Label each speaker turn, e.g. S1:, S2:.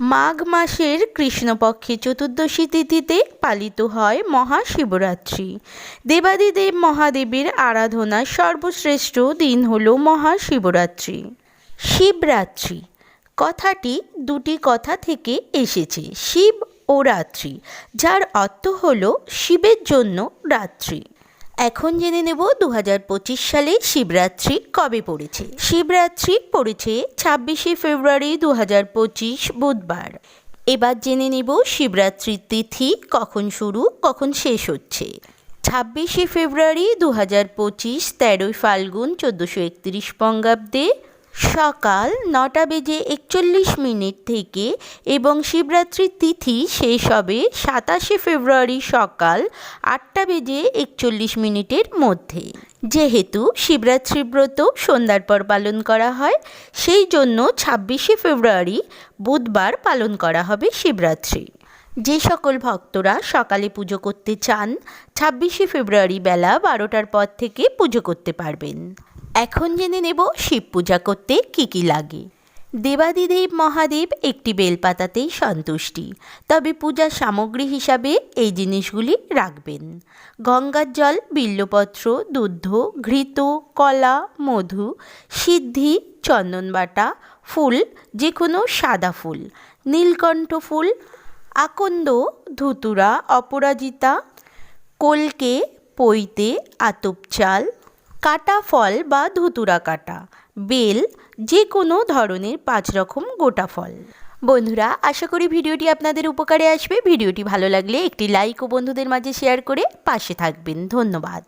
S1: মাঘ মাসের কৃষ্ণপক্ষে চতুর্দশী তিথিতে পালিত হয় মহাশিবরাত্রি। দেবাদিদেব মহাদেবের আরাধনার সর্বশ্রেষ্ঠ দিন হল মহাশিবরাত্রি। শিবরাত্রি। কথাটি দুটি কথা থেকে এসেছে, শিব ও রাত্রি, যার অর্থ হল শিবের জন্য রাত্রি। এখন জেনে নেব দু সালে শিবরাত্রি কবে পড়েছে। শিবরাত্রি পড়েছে ছাব্বিশে ফেব্রুয়ারি দু বুধবার। এবার জেনে নেব শিবরাত্রির তিথি কখন শুরু, কখন শেষ হচ্ছে। ছাব্বিশে ফেব্রুয়ারি দু হাজার পঁচিশ তেরোই ফাল্গুন চোদ্দোশো একত্রিশ বঙ্গাব্দে সকাল নটা বেজে একচল্লিশ মিনিট থেকে এবং শিবরাত্রির তিথি শেষ হবে সাতাশে ফেব্রুয়ারি সকাল আটটা বেজে একচল্লিশ মিনিটের মধ্যে। যেহেতু শিবরাত্রি ব্রত সন্ধ্যার পর পালন করা হয়, সেই জন্য ছাব্বিশে ফেব্রুয়ারি বুধবার পালন করা হবে শিবরাত্রি। যে সকল ভক্তরা সকালে পুজো করতে চান, ছাব্বিশে ফেব্রুয়ারি বেলা বারোটার পর থেকে পুজো করতে পারবেন। এখন জেনে নেব শিব পূজা করতে কী কী লাগে। দেবাদিদেব মহাদেব একটি বেলপাতাতেই সন্তুষ্টি, তবে পূজার সামগ্রী হিসাবে এই জিনিসগুলি রাখবেন। গঙ্গার জল, বিল্লপত্র দুধ ঘৃত, কলা, মধু, সিদ্ধি, চন্দনবাটা, ফুল যে কোনো সাদা ফুল, নীলকণ্ঠ ফুল, আকন্দ, ধুতুরা, অপরাজিতা, কলকে, পৈতে, আতপ চাল কাটা ফল বা ধুতুরা কাটা, বেল যে কোনো ধরনের পাঁচ রকম গোটা ফল। বন্ধুরা, আশা করি ভিডিওটি আপনাদের উপকারে আসবে। ভিডিওটি ভালো লাগলে একটি লাইক ও বন্ধুদের মাঝে শেয়ার করে পাশে থাকবেন। ধন্যবাদ।